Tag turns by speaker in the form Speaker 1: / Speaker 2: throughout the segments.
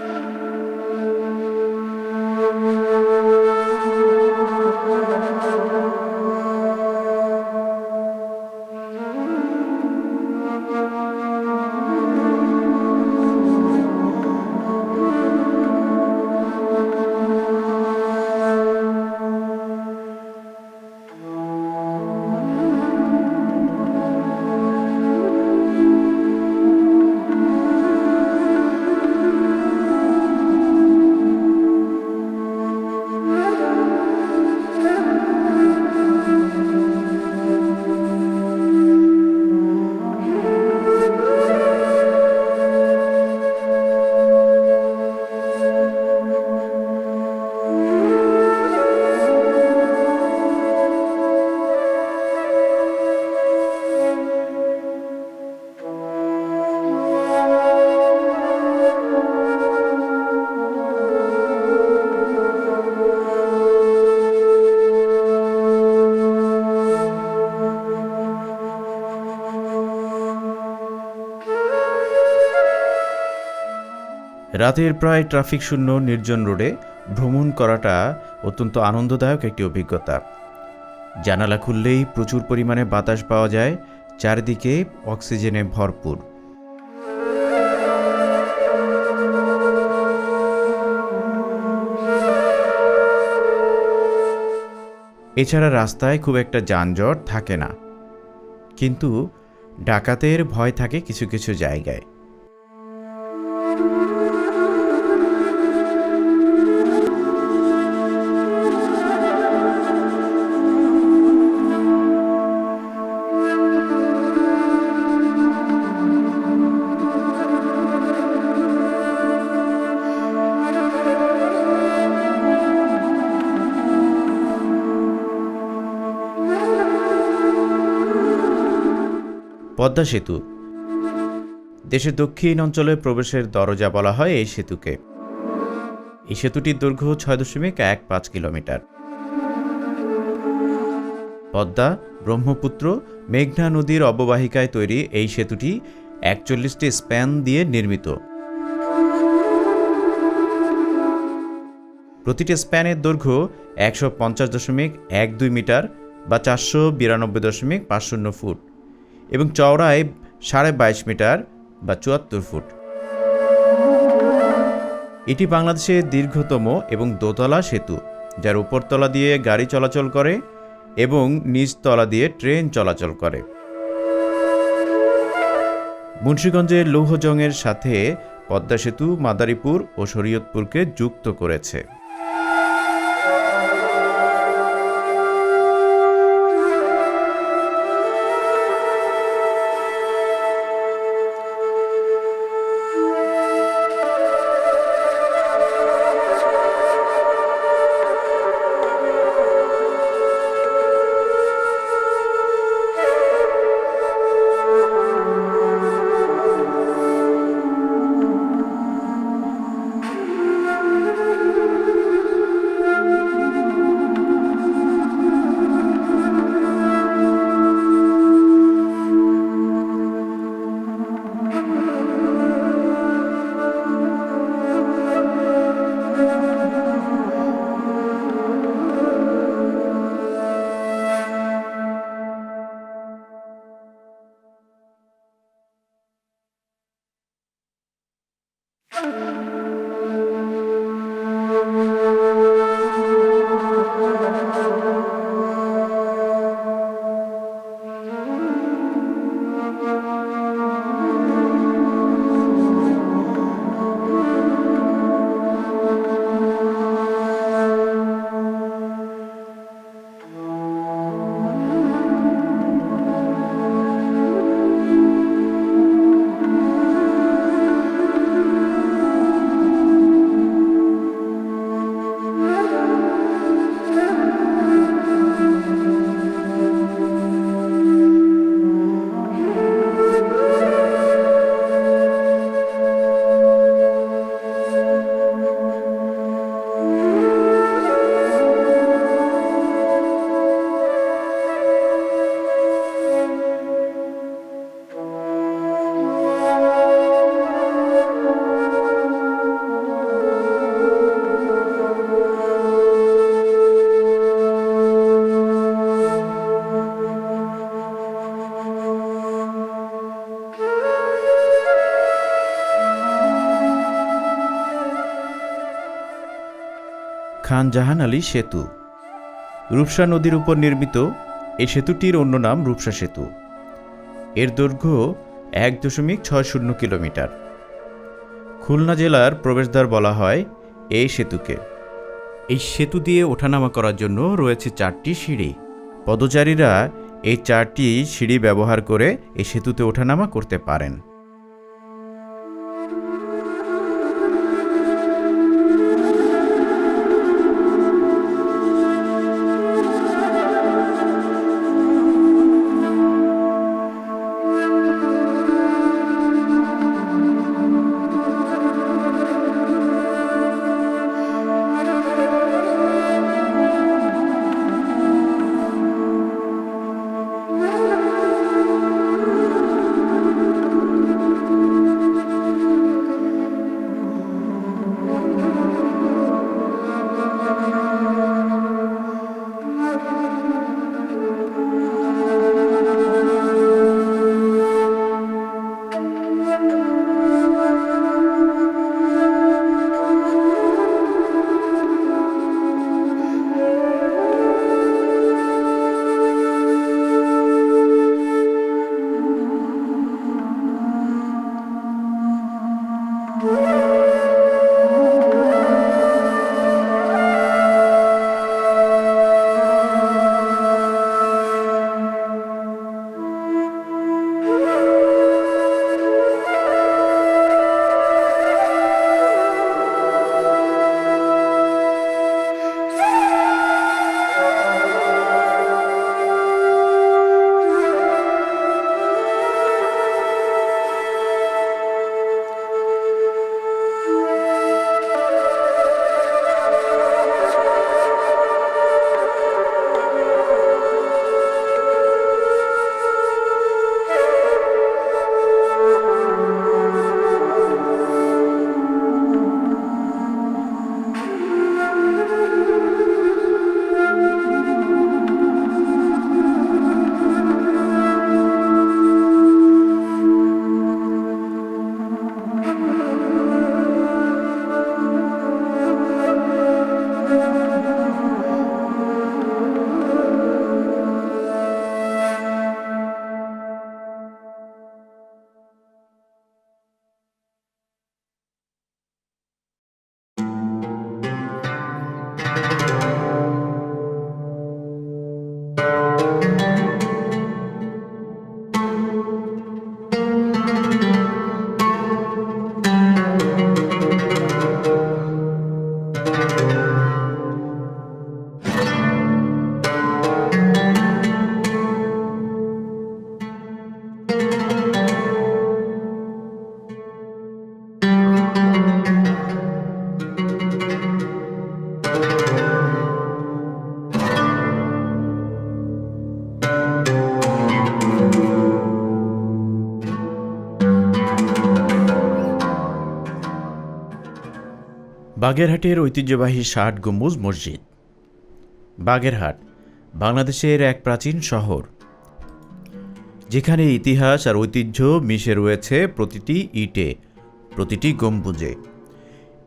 Speaker 1: Thank you. রাতের প্রায় traffic শূন্য নির্জন রোডে ভ্রমণ করাটা অত্যন্ত আনন্দদায়ক একটি অভিজ্ঞতা। জানালা খুললেই প্রচুর পরিমাণে বাতাস পাওয়া যায়, চারিদিকে অক্সিজেনে ভরপুর। এছাড়া রাস্তায় খুব একটা যানজট থাকে না। কিন্তু ডাকাতের ভয় থাকে কিছু কিছু জায়গায়। পদ্মা সেতু। দেশের দক্ষিণ অঞ্চলে প্রবেশের দরজা বলা হয় এই সেতুকে। এই সেতুটির দৈর্ঘ্য ছয় দশমিক এক পাঁচ কিলোমিটার। পদ্মা, ব্রহ্মপুত্র, মেঘনা নদীর অববাহিকায় তৈরি এই সেতুটি একচল্লিশটি স্প্যান দিয়ে নির্মিত। প্রতিটি স্প্যানের দৈর্ঘ্য একশো পঞ্চাশ দশমিক এক দুই মিটার বা চারশো বিরানব্বই দশমিক পাঁচ শূন্য ফুট। এবং চওড়ায় সাড়ে বাইশ মিটার বা চুয়াত্তর ফুট। এটি বাংলাদেশের দীর্ঘতম এবং দোতলা সেতু, যার উপরতলা দিয়ে গাড়ি চলাচল করে এবং নিচতলা দিয়ে ট্রেন চলাচল করে। মুন্সীগঞ্জের লৌহজংয়ের সাথে পদ্মা সেতু, মাদারীপুর ও শরীয়তপুরকে যুক্ত করেছে। খান জাহান আলী সেতু। রূপসা নদীর উপর নির্মিত এই সেতুটির অন্য নাম রূপসা সেতু। এর দৈর্ঘ্য এক দশমিক ছয় শূন্য কিলোমিটার। খুলনা জেলার প্রবেশদ্বার বলা হয় এই সেতুকে। এই সেতু দিয়ে ওঠানামা করার জন্য রয়েছে চারটি সিঁড়ি। পদচারীরা এই চারটি সিঁড়ি ব্যবহার করে এই সেতুতে ওঠানামা করতে পারেন। Música বাগেরহাটের ঐতিহ্যবাহী ষাট গম্বুজ মসজিদ। বাগেরহাট, বাংলাদেশের এক প্রাচীন শহর। যেখানে ইতিহাস আর ঐতিহ্য মিশে রয়েছে প্রতিটি ইটে, প্রতিটি গম্বুজে।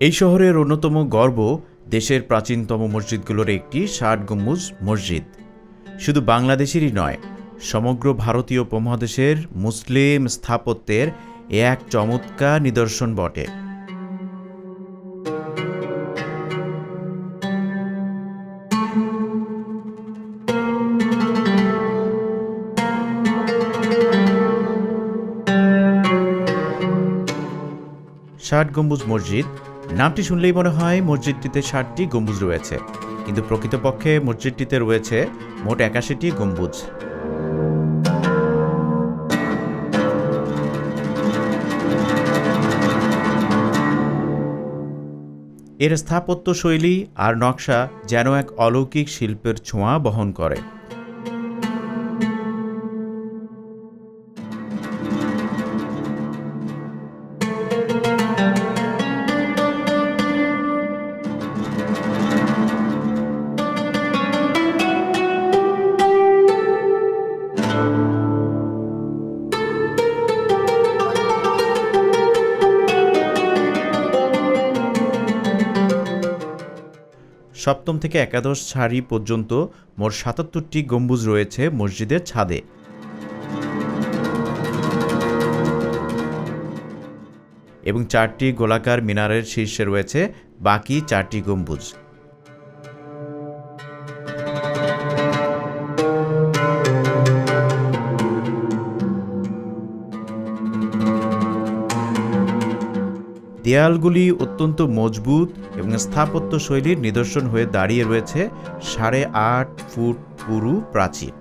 Speaker 1: এই শহরের অন্যতম গর্ব দেশের প্রাচীনতম মসজিদগুলোর একটি ষাট গম্বুজ মসজিদ। শুধু বাংলাদেশেরই নয়, সমগ্র ভারতীয় উপমহাদেশের মুসলিম স্থাপত্যের এক চমৎকার নিদর্শন বটে। ষাট গম্বুজ মসজিদ। নামটি শুনলেই মনে হয় মসজিদটিতে ষাটটি গম্বুজ রয়েছে। কিন্তু প্রকৃতপক্ষে মসজিদটিতে রয়েছে মোট একাশিটি গম্বুজ। এর স্থাপত্য শৈলী আর নকশা যেন এক অলৌকিক শিল্পের ছোঁয়া বহন করে। সপ্তম থেকে একাদশ সারি পর্যন্ত মোট সাতাত্তরটি গম্বুজ রয়েছে মসজিদের ছাদে। এবং চারটি গোলাকার মিনারের শীর্ষে রয়েছে বাকি চারটি গম্বুজ। দেয়ালগুলি অত্যন্ত মজবুত এবং স্থাপত্য শৈলীর নিদর্শন হয়ে দাঁড়িয়ে রয়েছে সাড়ে আট ফুট পুরু প্রাচীর।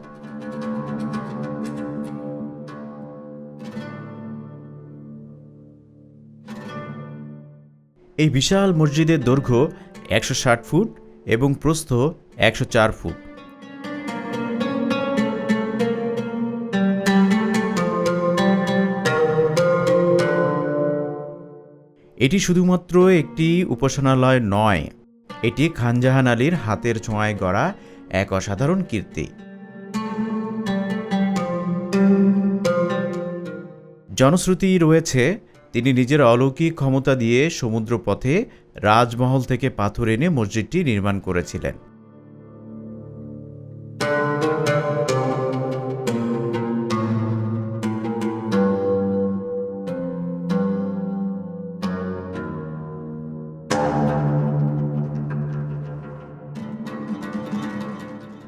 Speaker 1: এই বিশাল মসজিদের দৈর্ঘ্য একশো ষাট ফুট এবং প্রস্থ একশো চার ফুট। এটি শুধুমাত্র একটি উপাসনালয় নয়, এটি খানজাহান আলীর হাতের ছোঁয়ায় গড়া এক অসাধারণ কীর্তি। জনশ্রুতি রয়েছে, তিনি নিজের অলৌকিক ক্ষমতা দিয়ে সমুদ্রপথে রাজমহল থেকে পাথর এনে মসজিদটি নির্মাণ করেছিলেন।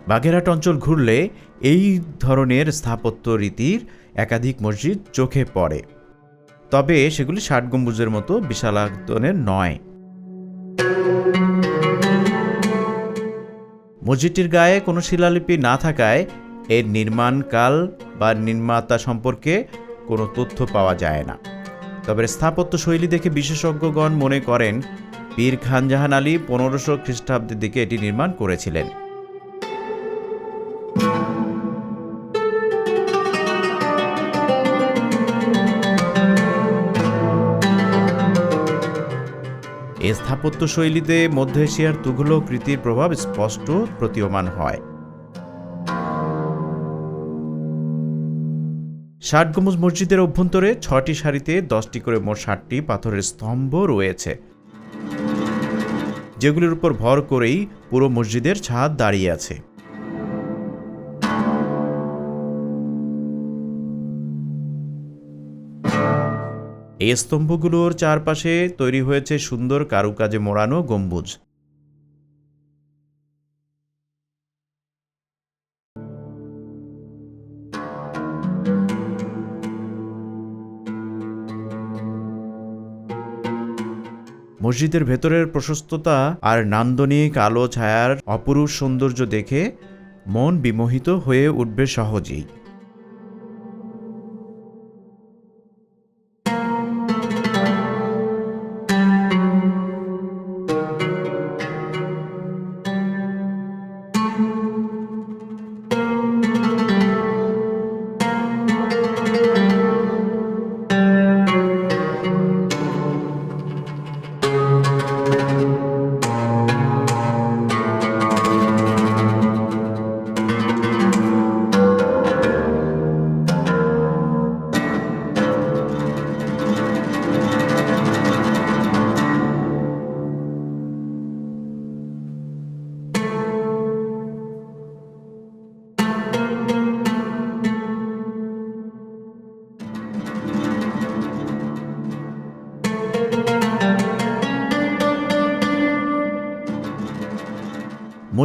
Speaker 1: বাগেরহাট অঞ্চল ঘুরলে এই ধরনের স্থাপত্য রীতির একাধিক মসজিদ চোখে পড়ে। তবে সেগুলি ষাট গম্বুজের মতো বিশালায়তনের নয়। মসজিদটির গায়ে কোনো শিলালিপি না থাকায় এর নির্মাণকাল বা নির্মাতা সম্পর্কে কোনো তথ্য পাওয়া যায় না। তবে স্থাপত্য শৈলী দেখে বিশেষজ্ঞগণ মনে করেন, পীর খান জাহান আলী পনেরোশো খ্রিস্টাব্দের দিকে এটি নির্মাণ করেছিলেন। এই স্থাপত্য শৈলীতে মধ্য এশিয়ার তুঘলক কৃতির প্রভাব স্পষ্ট প্রতীয়মান হয়। ষাটগুমুজ মসজিদের অভ্যন্তরে ছটি সারিতে দশটি করে মোট ষাটটি পাথরের স্তম্ভ রয়েছে। যেগুলির উপর ভর করেই পুরো মসজিদের ছাদ দাঁড়িয়ে আছে। এই স্তম্ভগুলোর চারপাশে তৈরি হয়েছে সুন্দর কারুকাজে মোড়ানো গম্বুজ। মসজিদের ভেতরের প্রশস্ততা আর নান্দনিক আলো ছায়ার অপরূপ সৌন্দর্য দেখে মন বিমোহিত হয়ে উঠবে সহজেই।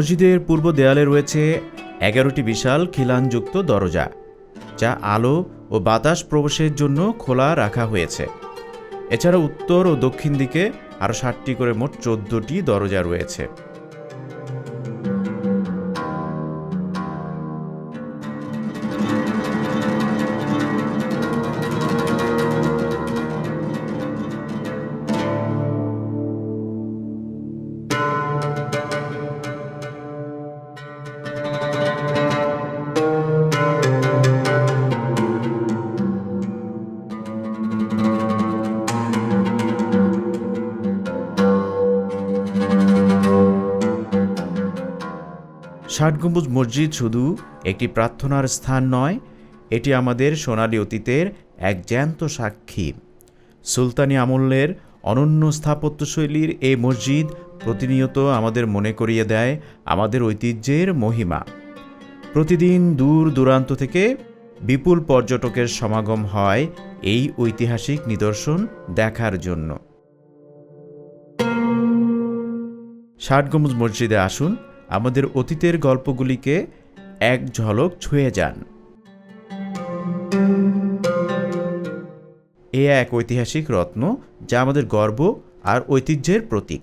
Speaker 1: মসজিদের পূর্ব দেয়ালে রয়েছে এগারোটি বিশাল খিলানযুক্ত দরজা, যা আলো ও বাতাস প্রবেশের জন্য খোলা রাখা হয়েছে। এছাড়া উত্তর ও দক্ষিণ দিকে আরও ষাটটি করে মোট চোদ্দটি দরজা রয়েছে। ষাট গম্বুজ মসজিদ শুধু একটি প্রার্থনার স্থান নয়, এটি আমাদের সোনালি অতীতের এক জ্যান্ত সাক্ষী। সুলতানি আমলের অনন্য স্থাপত্যশৈলীর এই মসজিদ প্রতিনিয়ত আমাদের মনে করিয়ে দেয় আমাদের ঐতিহ্যের মহিমা। প্রতিদিন দূর দূরান্ত থেকে বিপুল পর্যটকের সমাগম হয় এই ঐতিহাসিক নিদর্শন দেখার জন্য। ষাটগম্বুজ মসজিদে আসুন আমাদের অতীতের গল্পগুলিকে এক ঝলক ছুঁয়ে যান। এ এক ঐতিহাসিক রত্ন যা আমাদের গর্ব আর ঐতিহ্যের প্রতীক।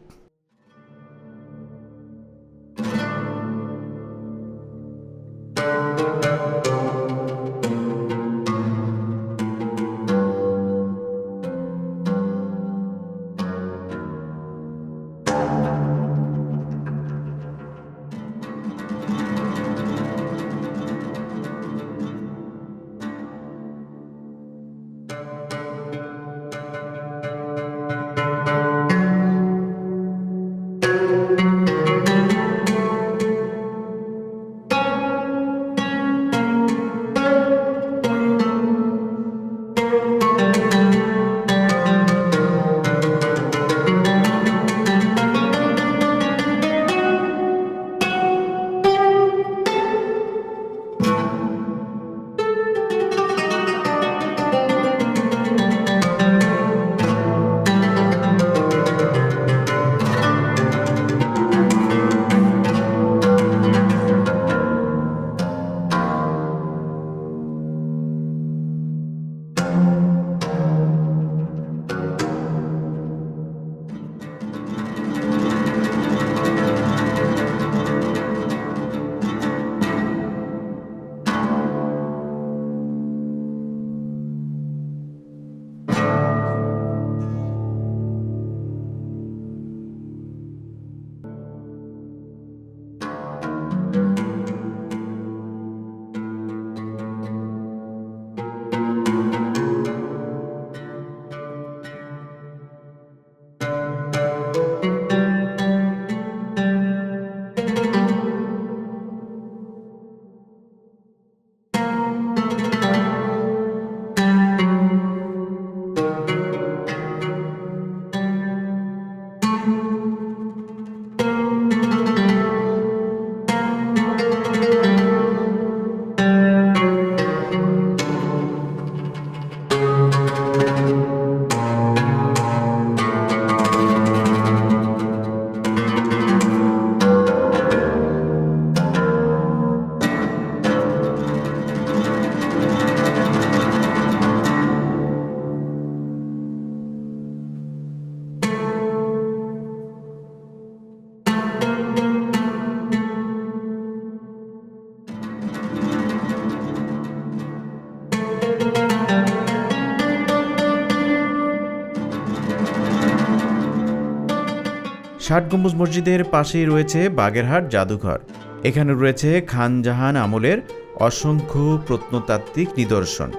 Speaker 1: ষাট গম্বুজ মসজিদের পাশেই রয়েছে বাগেরহাট জাদুঘর। এখানে রয়েছে খান জাহান আমলের অসংখ্য প্রত্নতাত্ত্বিক নিদর্শন।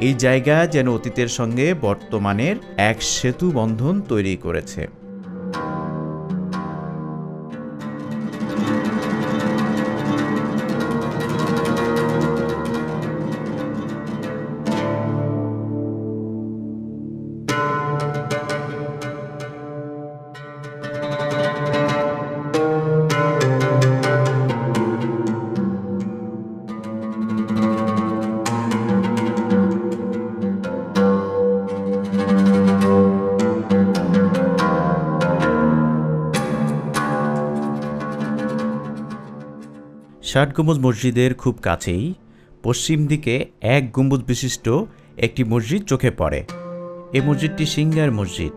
Speaker 1: এই জায়গা যেন অতীতের সঙ্গে বর্তমানের এক সেতু বন্ধন তৈরি করেছে। ষাট গম্বুজ মসজিদের খুব কাছেই, পশ্চিম দিকে এক গম্বুজ বিশিষ্ট একটি মসজিদ চোখে পড়ে। এ মসজিদটি সিঙ্গার মসজিদ।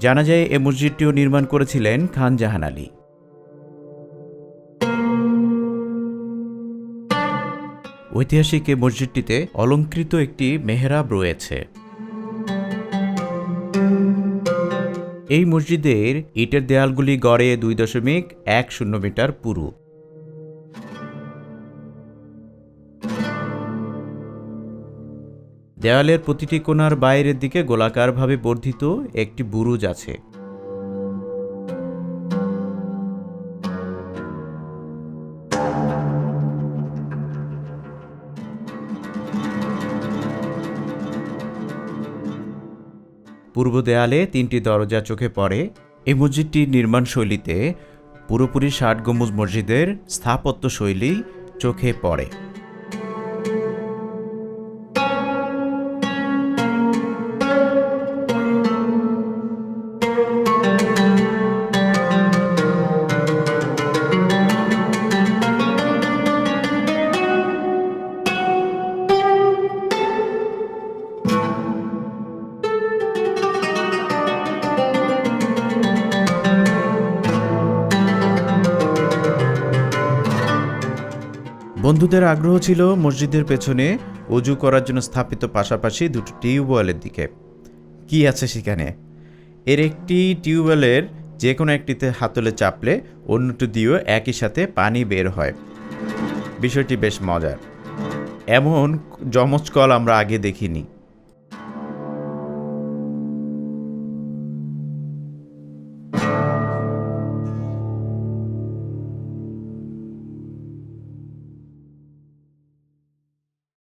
Speaker 1: জানা যায়, এ মসজিদটিও নির্মাণ করেছিলেন খান জাহান আলী। ঐতিহাসিক এ মসজিদটিতে অলঙ্কৃত একটি মেহরাব রয়েছে। এই মসজিদের ইটের দেয়ালগুলি গড়ে দুই দশমিক এক শূন্য মিটার পুরু। দেয়ালের প্রতিটি কোণার বাইরের দিকে গোলাকারভাবে বর্ধিত একটি বুরুজ আছে। পূর্ব দেয়ালে তিনটি দরজা চোখে পড়ে, এই মসজিদটির নির্মাণ শৈলীতে পুরোপুরি ষাট গম্বুজ মসজিদের স্থাপত্য শৈলী চোখে পড়ে। বন্ধুদের আগ্রহ ছিল মসজিদের পেছনে অজু করার জন্য স্থাপিত পাশাপাশি দুটো টিউবওয়েলের দিকে। কি আছে সেখানে? এর একটি টিউবওয়েলের যে কোনো একটিতে হাতলে চাপলে অন্যটি দিয়েও একই সাথে পানি বের হয়। বিষয়টি বেশ মজার। এমন যমজ কল আমরা আগে দেখিনি।